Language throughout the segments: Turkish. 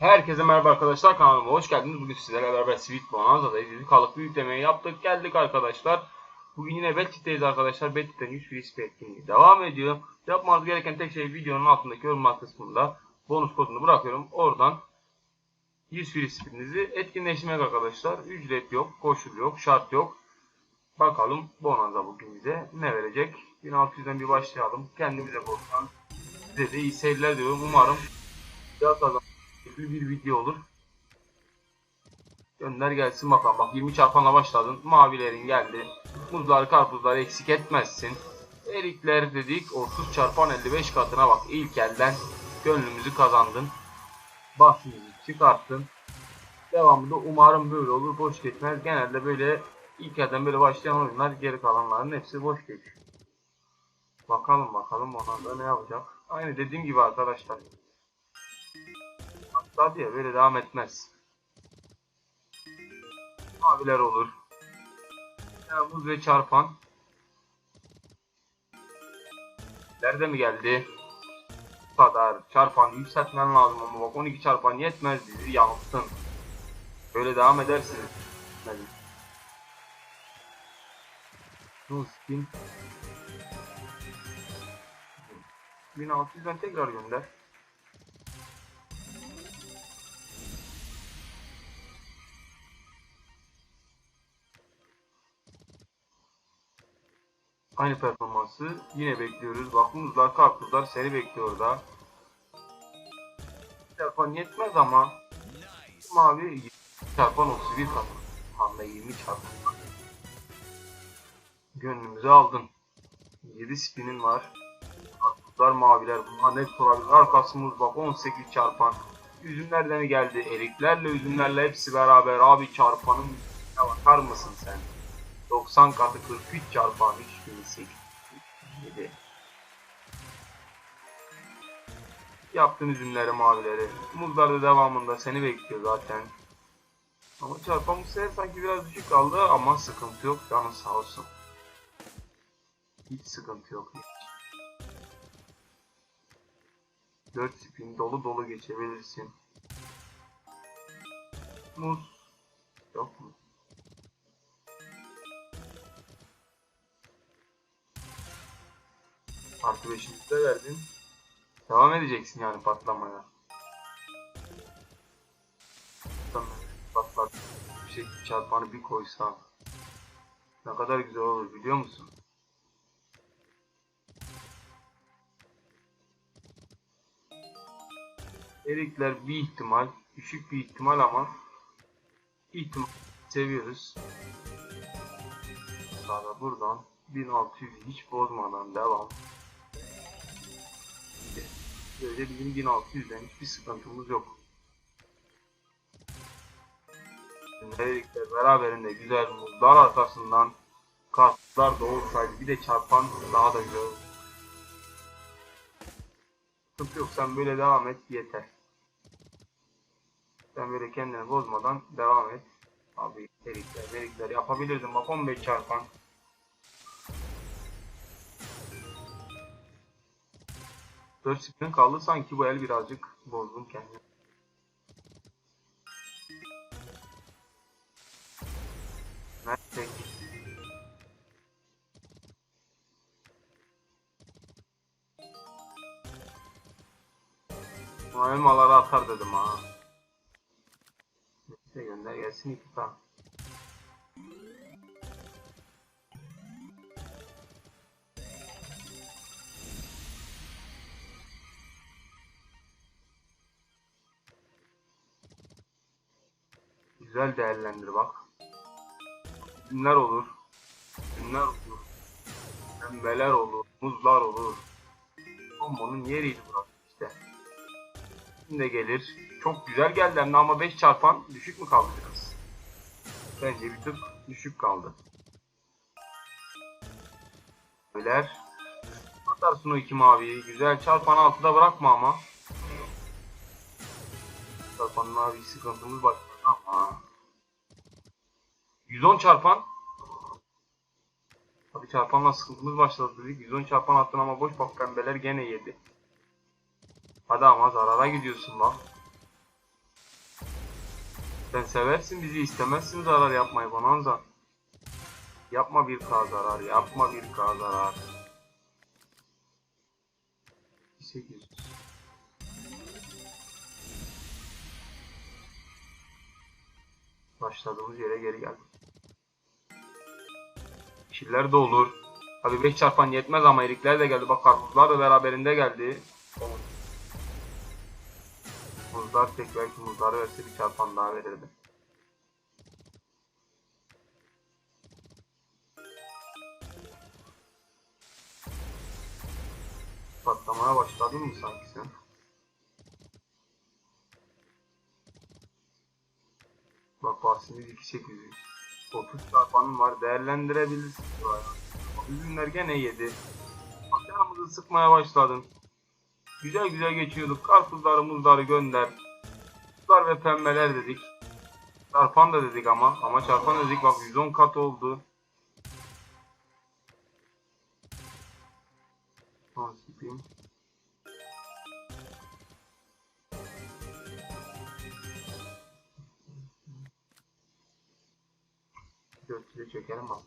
Herkese merhaba arkadaşlar kanalıma hoş geldiniz. Bugün sizlerle beraber Sweet Bonanza'dayız. Dedik kalıklı yüklemeyi yaptık geldik arkadaşlar. Bugün yine Betit'teyiz arkadaşlar. Betit'ten 100 free etkinliği devam ediyor. Yapmanız gereken tek şey videonun altındaki yorumlar kısmında bonus kodunu bırakıyorum. Oradan 100 free spininizi etkinleştirmek arkadaşlar. Ücret yok, koşul yok, şart yok. Bakalım Bonanza bugün bize ne verecek? 1600'den bir başlayalım. Kendimize borçlan. Size de iyi seyirler diyorum. Umarım biraz kazan keyifli bir video olur. Gönder gelsin bakalım. Bak 20 çarpanla başladın. Mavilerin geldi. Muzlar karpuzlar eksik etmezsin. Erikler dedik 30 çarpan 55 katına bak. İlk elden gönlümüzü kazandın. Bahsimizi çıkarttın. Devamında umarım böyle olur. Boş geçmez. Genelde böyle ilk elden böyle başlayan oyunlar geri kalanların hepsi boş geçiyor. Bakalım bakalım ona da ne yapacak. Aynı dediğim gibi arkadaşlar. Hatta diye böyle devam etmez. Maviler olur. Yani muz ve çarpan. Nerede mi geldi? Bu kadar. Çarpan yükseltmen lazım ama bak 12 çarpan yetmez bizi yanılttın. Böyle devam edersiniz. Hadi. No spin. 1600'den tekrar gönder. Aynı performansı yine bekliyoruz. Bak muzlar, karpuzlar seni bekliyor da. Çarpan yetmez ama mavi 20 çarpan 31 kat. Anda 20 çarpan. Gönlümüzü aldın. 7 spinin var. Karpuzlar maviler. Bunlar net sorabilir. Arkası muz bak 18 çarpan. Üzümlerden geldi. Eriklerle üzümlerle hepsi beraber. Abi çarpanın bakar mısın sen? 90 katı 43 çarpan 3807 Yaptın üzümleri mavileri. Muzlar da devamında seni bekliyor zaten. Ama çarpan bu sefer sanki biraz düşük kaldı ama sıkıntı yok canın sağ olsun. Hiç sıkıntı yok. Hiç. 4 spin dolu dolu geçebilirsin. Muz yok mu? Artı 5'ini de verdin. Devam edeceksin yani patlamaya. Patlat. Bir şey çarpanı bir koysan. Ne kadar güzel olur biliyor musun? Erikler bir ihtimal. Düşük bir ihtimal ama ihtimal seviyoruz. Sonra buradan 1600 hiç bozmadan devam. Böyle bizim 1600'den hiçbir sıkıntımız yok. Böylelikle beraberinde güzel muzlar arkasından kartlar da olsaydı bir de çarpan daha da güzel olur. Sıkıntı yok sen böyle devam et yeter. Sen böyle kendini bozmadan devam et. Abi erikler, erikler yapabilirdim bak 15 çarpan. Dört spin kaldı sanki bu el birazcık bozdum kendimi. Nerede? Ama elmaları atar dedim ha. Neyse gönder gelsin iki tane. Güzel değerlendir bak. Günler olur. Günler olur. Pembeler olur. Muzlar olur. Kombo'nun yeriydi burası işte. Şimdi gelir. Çok güzel geldi hem de ama 5 çarpan düşük mü kaldı biraz? Bence bir tık düşük kaldı. Beyler. Atarsın o iki maviyi. Güzel çarpan altıda bırakma ama. Çarpanın mavi sıkıntımız ama. 110 çarpan. Tabi çarpanla sıkıntımız başladı dedik. 110 çarpan attın ama boş bak pembeler gene yedi. Hadi ama zarara gidiyorsun bak. Sen seversin bizi istemezsin zarar yapmayı Bonanza. Yapma bir K zarar, yapma bir K zarar. 800. Başladığımız yere geri geldik. Yeşiller de olur. Abi 5 çarpan yetmez ama erikler de geldi. Bak karpuzlar da beraberinde geldi. Muzlar tek belki muzları verse bir çarpan daha verirdi. Patlamaya başladın mı sanki sen? Bahsimiz 2800. 30 çarpanım var değerlendirebilirsin buraya. Ürünler gene yedi. Bak yanımızı sıkmaya başladın. Güzel güzel geçiyorduk. Karpuzları muzları gönder. Muzlar ve pembeler dedik. Çarpan da dedik ama. Ama çarpan dedik bak 110 kat oldu. Nasipim. Dörtlüğe çekelim bak.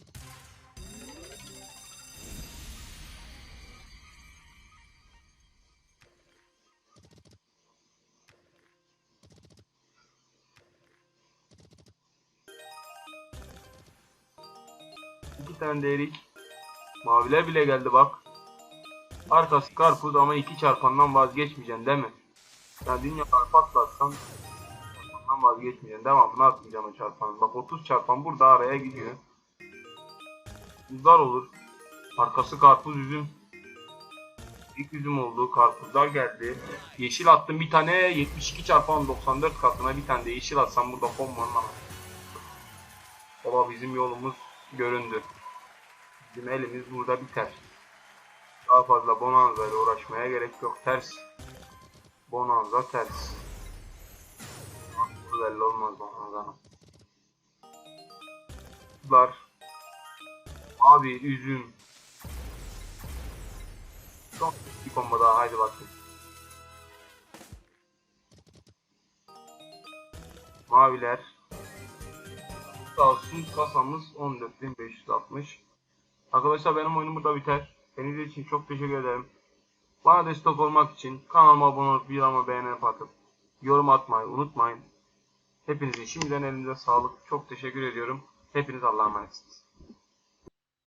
İki tane de erik. Maviler bile geldi bak. Arkası karpuz ama iki çarpandan vazgeçmeyeceksin değil mi? Yani dünyaları patlatsan çarpandan vazgeçmeyeceksin. Devamını atmayacaksın o. Bak 30 çarpan burada araya gidiyor. Buzlar olur. Arkası karpuz üzüm. İlk üzüm oldu. Karpuzlar geldi. Yeşil attım bir tane 72 çarpan 94 katına bir tane de yeşil atsam burada konmanın ama. Ola bizim yolumuz göründü. Bizim elimiz burada biter. Daha fazla bonanza ile uğraşmaya gerek yok. Ters. Bonanza ters. Belli olmaz bonanzanın. Bunlar. Abi üzüm. Son bir kombo daha haydi bakayım. Maviler. Sağ olsun kasamız 14.560. Arkadaşlar benim oyunum burada biter. Kendiniz için çok teşekkür ederim. Bana destek olmak için kanalıma abone olup ama beğenip atıp yorum atmayı unutmayın. Hepinizin şimdiden elinize sağlık. Çok teşekkür ediyorum. Hepiniz Allah'a emanetsiniz.